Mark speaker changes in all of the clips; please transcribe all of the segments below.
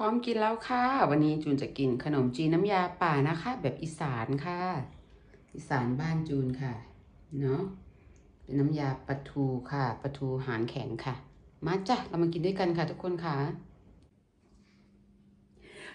Speaker 1: ร้อมกินแล้วค่ะ วันนี้จูนจะกินขนมจีนน้ำยาป่านะคะ แบบอีสานค่ะ อีสานบ้านจูนค่ะ เนาะเป็นน้ำยาปลาทูค่ะปลาทูหางแข็งค่ะ มาจ้ะเรามากินด้วยกันค่ะ ทุกคนค่ะ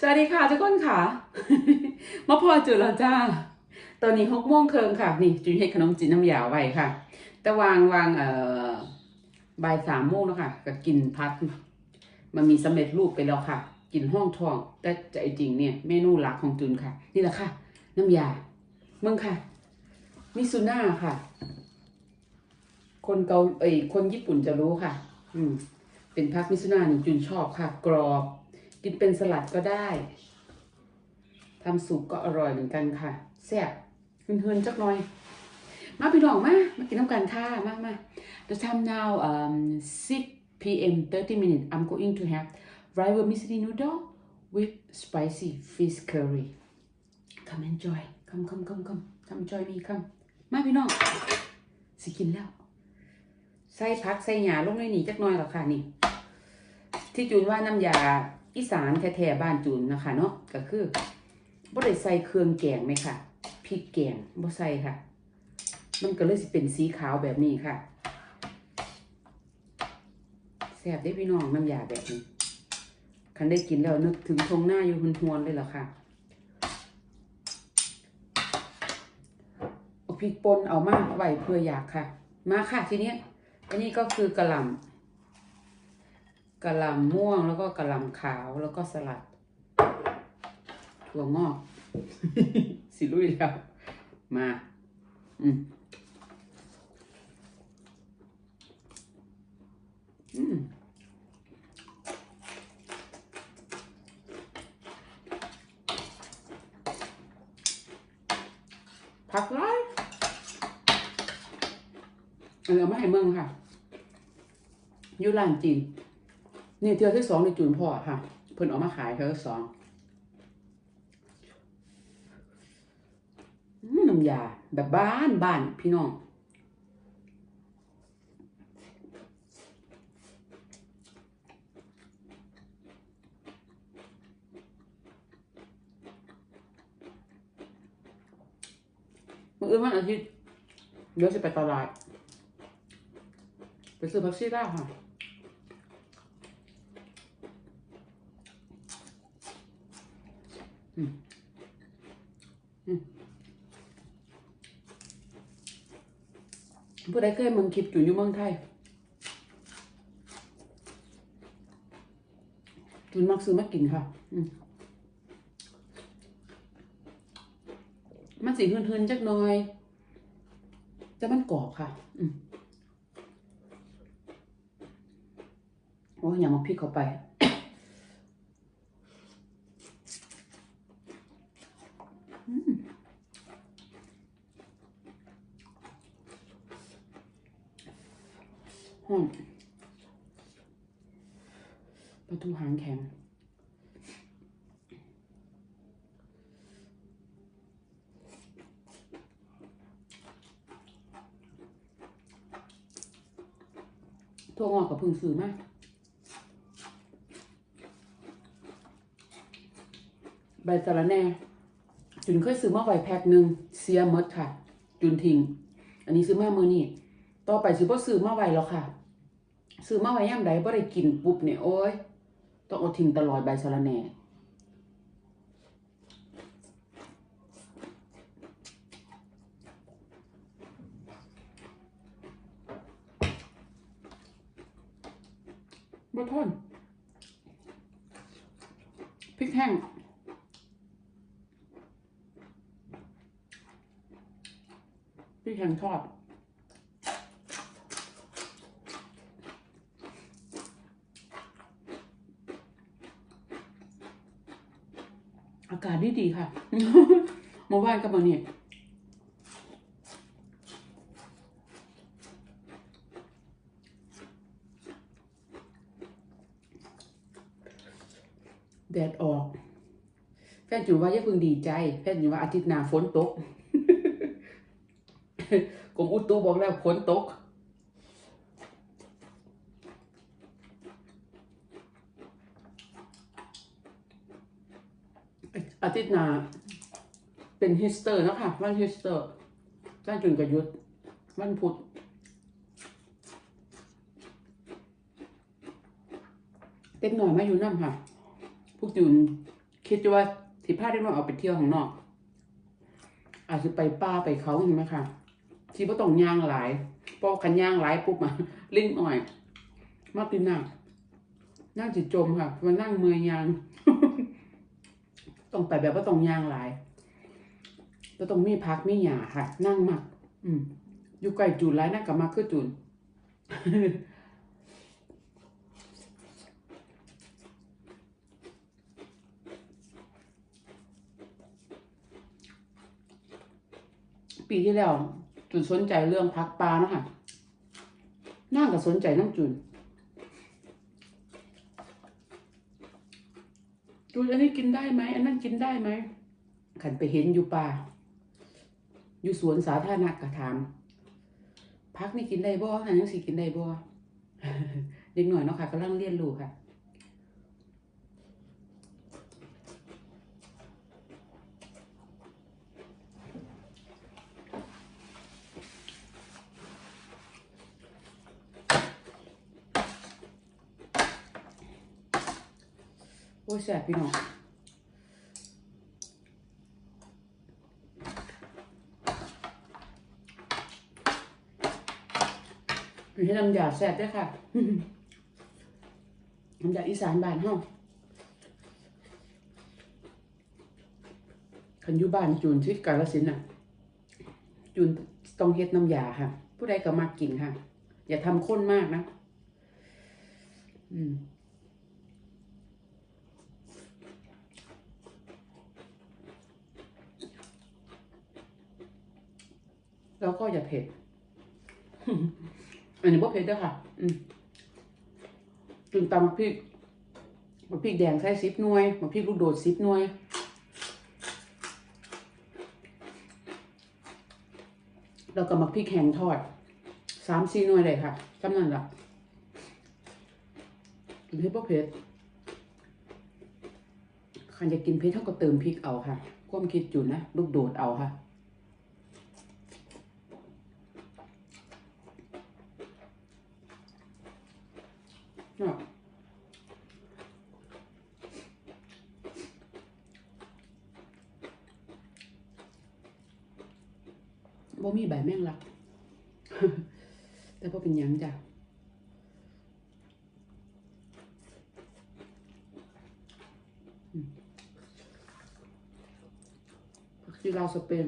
Speaker 1: สวัสดีค่ะ ทุกคนค่ะมาพอจูนแล้วจ้า ตอนนี้หกโมงเคิงค่ะ นี่จูนเฮ็ดขนมจีนน้ำยาไว้ค่ะ แต่วางวางเอ่อบ่ายสามโมงแล้วค่ะก็กินพัดมันมีสำเร็จรูปไปแล้วค่ะ กินห้องทอง แต่ใจจริงเนี่ยเมนูหลักของจูนค่ะ นี่แหละค่ะ น้ำยาเมืองค่ะ มิซุน่าค่ะ คนเกาเอ้ยคนญี่ปุ่นจะรู้ค่ะ อืม เป็นพักมิซุน่านี่จูนชอบค่ะ กรอบ กินเป็นสลัดก็ได้ทำสุกก็อร่อยเหมือนกันค่ะแซ่บเฮือนๆจักหน่อย มาพี่น้องมา มากินน้ำกันค่ะ มามา The time now um 6 p.m. 30 minutes. I'm going to have rice vermicelli noodle with spicy fish curry. Come enjoy. Come come come come. Come join me. Come. มาพี่น้องสิกินแล้ว ใส่พักใส่หยาลงในนี่จักน่อยหรอค่ะนี่ ที่จูนว่าน้ำยาอีสานแท้ๆบ้านจูนนะคะเนาะก็คือบ่ได้ใส่เครื่องแกงไหมค่ะพริกแกงบ่ใส่ค่ะ มันก็เลยสิเป็นสีขาวแบบนี้ค่ะแซ่บได้พี่น้องน้ำยาแบบนี้ คันได้กินแล้วนึกถึงทงหน้าอยู่หวนเลยเหรอค่ะเอาพริกป่นเอามาไว้เพื่ออยากค่ะ มาค่ะทีนี้อันนี้ก็คือกระหล่ำกระหล่ำม่วงแล้วก็กระหล่ำขาวแล้วก็สลัด ถั่วงอก สิลุยแล้ว มา อืมอืม ผักร้ายอันนี้เอามาให้เมืองค่ะอยูร้านจีนนี่เที่ยวที่สองในจูนพ่อค่ะ เพิ่นออกมาขายเที่ยวที่สองน้ำยาแบบบ้านบ้านพี่น้อง มื่ออื่นวันอาทิตย์เดี๋ยวจะไปตลาด ไปซื้อผักชีลาวค่ะอืมอืมผู้ใดเคยมึงคลิปอยู่อยู่เมืองไทยจุนมักซื้อมากินค่ะ อืม มัน สีเฮือนๆจักหน่อย จะมันกรอบค่ะอืมโอ้ยอย่ามาพริกเข้าไปอืมปลาทูหางแข็ง ทั่วงอกกับพึ่งซื้อมากใบสะระแหน่ จุนเคยซื้อมาไว้แพ็คหนึ่งเสียมดค่ะ จุนทิ้งอันนี้ซื้อมามือนี่ต่อไปซื้อพ่ซื้อมาไว้แล้วค่ะ ซื้อมาไว้ย่ำใดบ่ได้กินปุ๊บเนี่ยโอ้ยต้องเอาทิ้งตลอดใบสะระแหน่ บ่ทนพริกแห้งพริกแห้งทอดอากาศดีดีค่ะเมื่อวานกับวันนี้ ดดออก แฟนจูว่าอย่าเพิ่งดีใจ แฟนจูว่าอาทิตย์หน้าฝนตกกรมอุตุบอกแล้วฝนตกอาทิตย์หน้าเป็นฮิสเตอร์นะคะวันฮิสเตอร์จ้าจุนกยุทธวันพุธเด็กหน่อยมาอยู่น้ำค่ะ พวกจุนคิดว่าสิพาเด็กน้อยออกไปเที่ยวข้างนอก อาจจะไปป่าไปเขาเห็นไหมคะที่ว่าต้องย่างหลายพอคันย่างหลายปุ๊บมาลิ้นอ่อย มาตีนั่งนั่งจิตจมค่ะมานั่งเมือยยาง ต้องไปแบบว่าต้องย่างหลายก็ต้องมีพักมีหยาค่ะ นั่งมากอืมอยู่ใกล้จูนหลายนั่งกับมาคือจูน ปีที่แล้ว จุนสนใจเรื่องพักปลาเนาะค่ะนั่งก็สนใจน้องจุนจุนอันนี้กินได้ไหมอันนั้นกินได้ไหมขันไปเห็นอยู่ป่า อยู่สวนสาธารณะกระถามพักนี่กินได้บ่อันนี้สิกินได้บ่เด็กหน่อยเนาะค่ะกำลังเรียนรู้ค่ะ โอ้ยแสบพี่น้องมีให้น้ำยาแสบด้วยค่ะน้ำยาอีสานบ้านเฮาคันยูบ้านจูนที่กาลสินธุ์น่ะ จูนต้องเฮ็ดน้ำยาค่ะ ผู้ใดก็มากินค่ะ อย่าทำข้นมากนะ อืม แล้วก็อย่าเผ็ด อันนี้บ่เผ็ดเด้อค่ะ อืมจุนตำมะพริกมะพริกแดงใส่สิบหน่วยมะพริกลูกโดดสิบหน่วยแล้วก็มะพริกแห้งทอดสามสี่หน่วยเลยค่ะจำนั่นละกินเผ็ดบ่เผ็ดใครจะกินเผ็ดเท่าก็เติมพริกเอาค่ะ ความคิดจุนนะ ลูกโดดเอาค่ะ Ja. บ่มีใบแมงลัก แต่บ่เป็นหยังจ้ะอืมผักชีลาว สเปน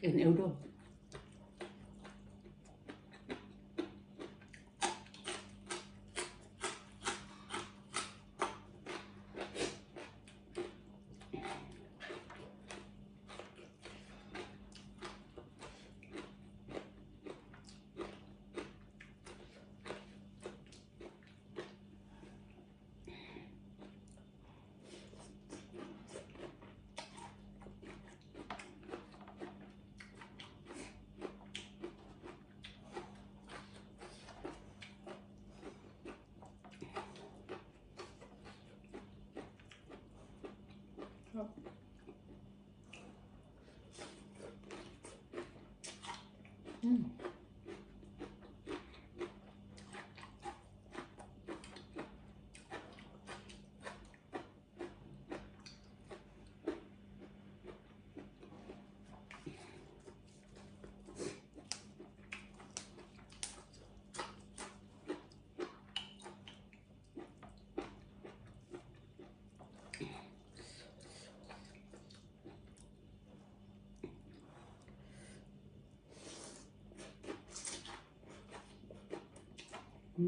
Speaker 1: เอ็ อื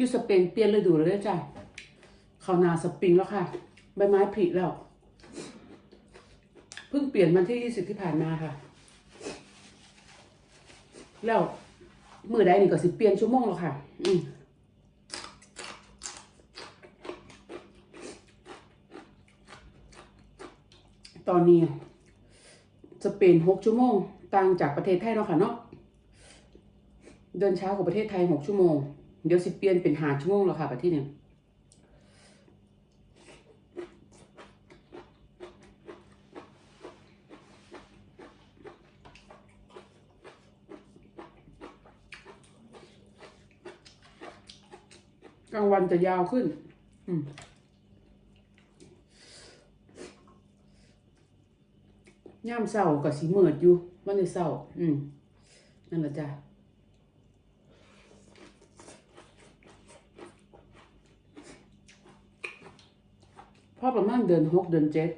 Speaker 1: อยู่สเปนเปลี่ยนฤดูแล้วเด้อจ้ะเข้าหนาสปริงแล้วค่ะ ใบไม้ผลิแล้ว เพิ่งเปลี่ยนวันที่ยี่สิบที่ผ่านมาค่ะ แล้วมือใดนี่ก็สิเปลี่ยนชั่วโมงแล้วค่ะ อืมตอนนี้จะเป็นหกชั่วโมงต่างจากประเทศไทยเนาะค่ะเนาะเดินเช้ากว่าประเทศไทยหกชั่วโมง เดี๋ยวสิเปลี่ยนเป็นหาชั่วโมงแล้วค่ะประเทศเนี่ยกลางวันจะยาวขึ้น อืมย่ามเศร้ากับสีเมิดอยู่วันในเศร้า อืม นั่นแหละจ้ะ พอประมาณเดือนหกเดือนเจ็ด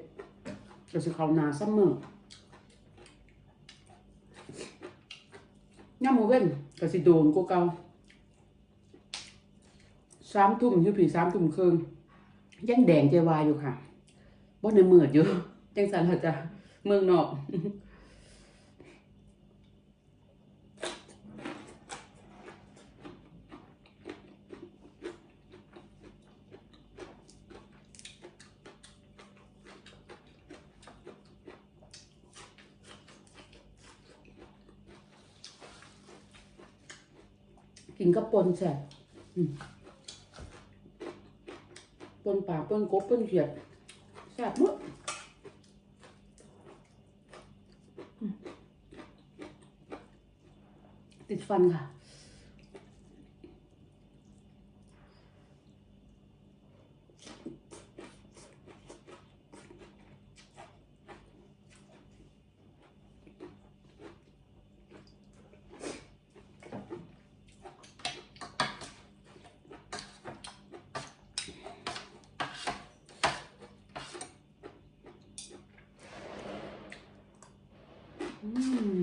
Speaker 1: ก็สิเขานาซัมเมอร์ย่ามโมเว้นก็สิโดนกูเกาสามทุ่มยู่ผีสามทุ่มครึ่งยังแดงเจวายอยู่ค่ะบ่ในเมือดอยู่ยังสันเหรอจ้ะเมืองนอก กินกับปนแซ่บปนป่าปนกบปนเขียดแซ่บมดอืติดฟันค่ะ อืม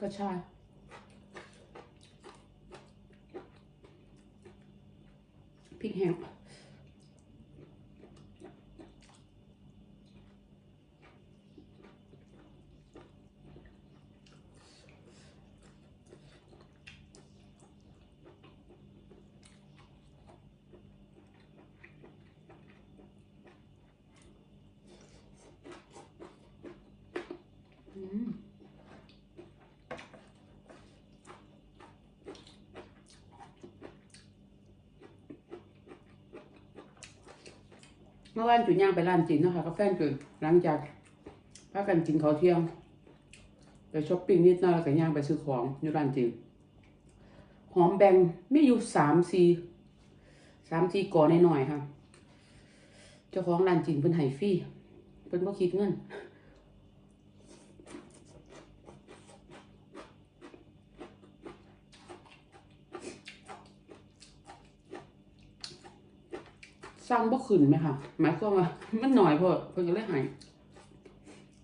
Speaker 1: กระชาย พริกแห้งอืม เมื่อวานจุนย่างไปร้านจีนเนาะคะกับแฟนจุนหลังจากพากันกินข้าวเที่ยงไปช้อปปิ้งนิดหน่อยแล้วก็ย่างไปซื้อของอยู่ร้านจีนหอมแบงไม่อยู่สามสี่สามสี่ก่อนหน่อยค่ะ เจ้าของร้านจีนเพิ่นไห้ฟรีเพิ่นบ่คิดเงิน สร้างบ่ขึ้นไหมคะหมายความว่ามันหน่อยพอเพิ่นก็เลยหาย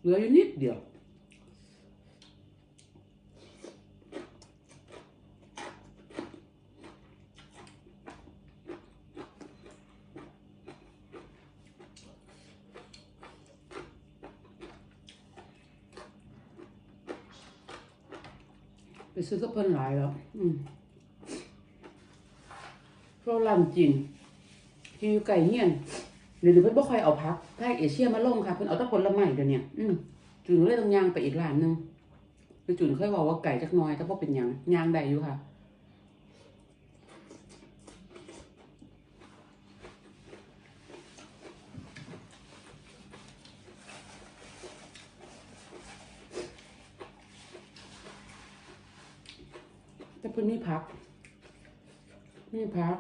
Speaker 1: เหลืออยู่นิดเดียวไปซื้อกับเพิ่นหลายแล้ว อืมเพราะร้านจีน ที่อยู่ไก่เฮียนหรือเพิ่นบ่ค่อยเอาพักภาคเอเชียมาลงค่ะเพิ่นเอาแต่ผลไม้เดี๋ยวนี้อืมจุนเลยต้องย่างไปอีกร้านหนึงคือจุนเคยบอกว่าไก่จักน้อยแต่บ่เป็นหยังย่างได้อยู่ค่ะแต่เพิ่นมีผักมีผัก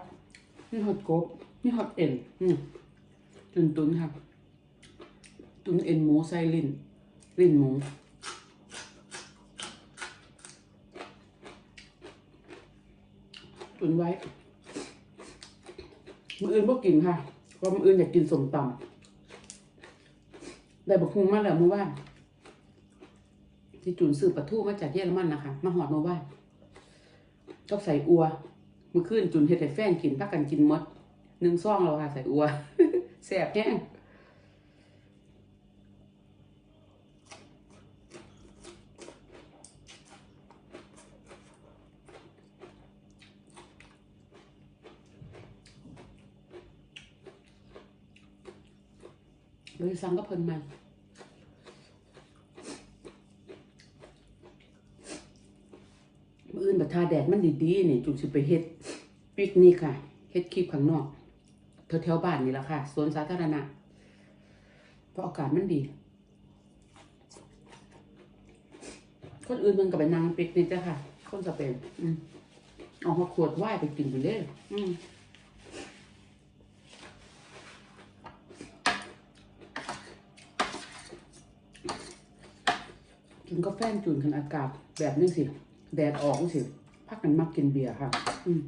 Speaker 1: มีหอดกบ มีหอดเอ็นอืมตุนตุนค่ะตุนเอ็นหมูใส่ลิ้นลิ้นหมูตุนไว้มืออื่นบ่กินค่ะเพราะมืออื่นอยากกินสมตำได้บักฮุงมาแล้วเมื่อวานที่จุนซื้อปลาทูมาจากเยอรมันนะคะ มาหอดเมื่อวานก็ใส่อัวเมื่อคืนจุนเฮ็ดให้แฟนกินพักกันกินหมด หนึ่งซองแล้วค่ะใส่อัวแซ่บแห้งเลยสั่งก็เพลินมามื้ออื่นบัทาแดดมันดีๆนี่จุนสิไปเฮ็ดปิกนิกค่ะ เฮ็ดคลิปข้างนอก แถวๆบ้านนี่แหละค่ะสวนสาธารณะเพราะอากาศมันดี คนอื่นมันก็ไปนั่งปิกนิกจ้ะค่ะ คนสเปนอืมเอาขวดไวน์ไปกินอยู่เด้ออืมกินกาแฟจุนคันอากาศแบบนี้สิ แดดออกนี่สิพักกันมักกินเบียร์ค่ะ อืม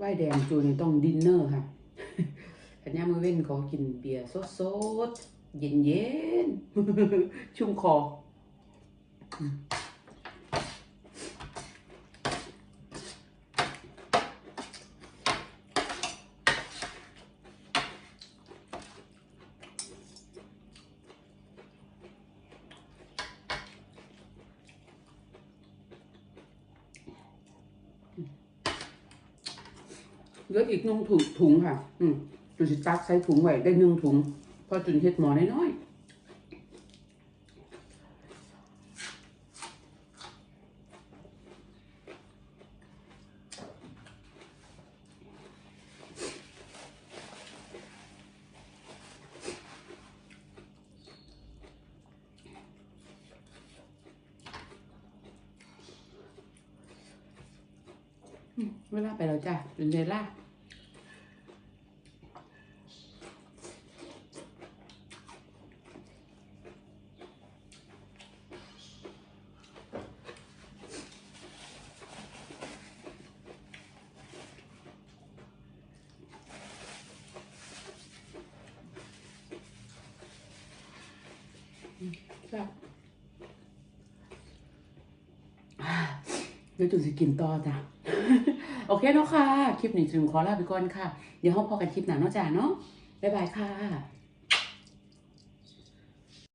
Speaker 1: ว่ายแดงจูนนี่ต้องดินเนอร์ค่ะขันย่ามือเว้นขอกินเบียร์สดๆ เย็นๆ ชุ่มคอ เหลืออีกนึ่งถุงถุงค่ะ อืมจุนสิตักใส่ถุงไว้ได้หนึ่งถุงพอจุนเฮ็ดหมอน้อยๆ เวลาไปแล้วจ้ะจุนเดล่า จ้ะเดี๋ยวจุนสิกินต่อจ้ะ โอเคเนาะค่ะ คลิปนี้จุนขอลาไปก่อนค่ะ เดี๋ยวเราพอกันคลิปหน้าเนาะจ้ะเนาะบ๊ายบายค่ะ